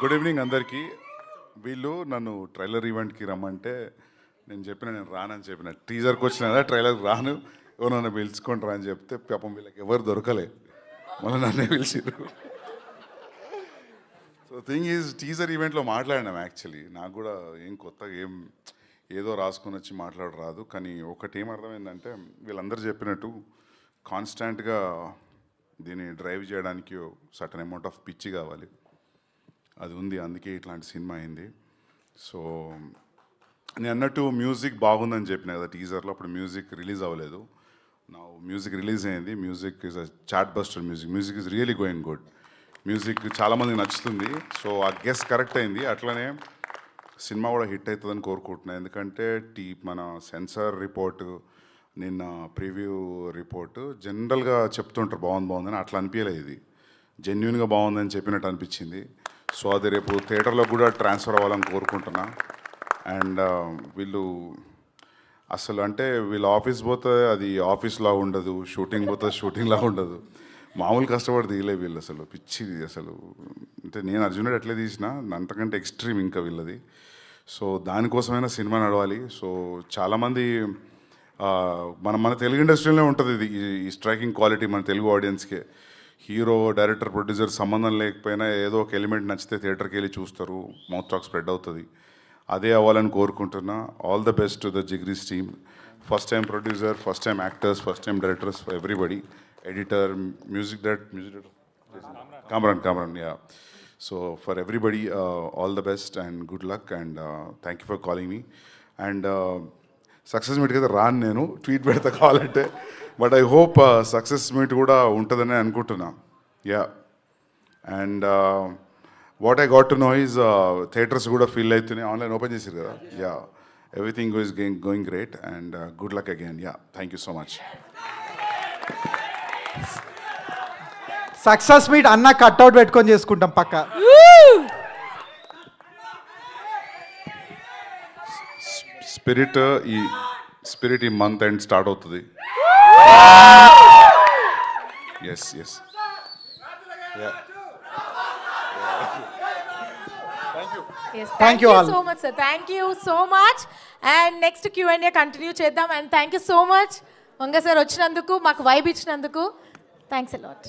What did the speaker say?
Good evening అందరికీ. వీళ్ళు నన్ను ట్రైలర్ ఈవెంట్కి రమ్మంటే నేను చెప్పిన నేను రానని చెప్పిన. టీజర్కి వచ్చిన కదా ట్రైలర్ రాను. ఎవరన్నా పిలుచుకొని రా అని చెప్తే పాపం వీళ్ళకి ఎవరు దొరకలే. మళ్ళీ నన్నే పిలిచిరు సో థింగ్ ఈజ్ టీజర్ ఈవెంట్లో మాట్లాడినాం యాక్చువల్లీ నాకు కూడా ఏం కొత్తగా ఏం ఏదో రాసుకొని వచ్చి మాట్లాడరాదు కానీ ఒకటి ఏం అర్థమైందంటే వీళ్ళందరూ చెప్పినట్టు కాన్స్టాంట్గా దీన్ని డ్రైవ్ చేయడానికి సటన్ అమౌంట్ ఆఫ్ పిచ్చి కావాలి. అది ఉంది అందుకే ఇట్లాంటి సినిమా అయింది. సో నేను అన్నట్టు మ్యూజిక్ బాగుందని చెప్పిన కదా టీజర్లో అప్పుడు మ్యూజిక్ రిలీజ్ అవ్వలేదు. నా మ్యూజిక్ రిలీజ్ అయింది. Music is a chartbuster music. Music is really going good music చాలామందికి నచ్చుతుంది. సో ఆ గెస్ కరెక్ట్ అయింది. అట్లనే సినిమా కూడా హిట్ అవుతుందని కోరుకుంటున్నాను ఎందుకంటే టీ మన సెన్సార్ రిపోర్ట్ నిన్న ప్రివ్యూ రిపోర్ట్ జనరల్గా చెప్తుంటారు బాగుంది బాగుందని అట్లా అనిపించలేదు ఇది. జెన్యున్గా బాగుందని చెప్పినట్టు అనిపించింది. సో అది రేపు థియేటర్లో కూడా ట్రాన్స్ఫర్ అవ్వాలని కోరుకుంటున్నా. అండ్ వీళ్ళు అసలు అంటే వీళ్ళ ఆఫీస్ పోతే అది ఆఫీస్లా ఉండదు షూటింగ్ పోతే షూటింగ్లా ఉండదు. మామూలు కష్టపడి తీయలే వీళ్ళు అసలు పిచ్చిది అసలు. అంటే నేను అర్జునుడు ఎట్లా తీసిన అంతకంటే ఎక్స్ట్రీమ్ ఇంకా వీళ్ళది. సో దానికోసమైనా సినిమా నడవాలి. సో చాలామంది మన మన తెలుగు ఇండస్ట్రీలోనే ఉంటుంది ఇది ఈ స్ట్రైకింగ్ క్వాలిటీ మన తెలుగు ఆడియన్స్కే. హీరో డైరెక్టర్ ప్రొడ్యూసర్ సంబంధం లేకపోయినా ఏదో ఒక ఎలిమెంట్ నచ్చితే థియేటర్కి వెళ్ళి చూస్తారు. మౌత్ టాక్ స్ప్రెడ్ అవుతుంది. అదే అవ్వాలని కోరుకుంటున్నా. All the best to the Jigris team first time producer first time actors first time directors everybody editor music director music director Kamran Kamran yeah so for everybody all the best and good luck and thank you for calling me and success meet అయితే రాను నేను. Tweet పెడతా కావాలంటే. But I hope success meet కూడా ఉంటుందని అనుకుంటున్నా. Yeah. And what I got to know is theatres కూడా feel అవుతున్నాయి ఆన్లైన్ ఓపెన్ చేసారు కదా? Yeah. Everything is going going great and good luck again yeah. Thank you so much success meet అన్న cutout పెట్టుకొని చేసుకుంటాం పక్క. స్పిరిట్ ఈ spirit ఈ మంత్ ఎండ్ స్టార్ట్ అవుతుంది. Yes yes Yes, Thank thank you you all. so much, sir. Thank you so much. And next Q&A continue చేద్దాం and thank you so much Vanga sir వచ్చినందుకు మాకు vibe ఇచ్చినందుకు thanks a lot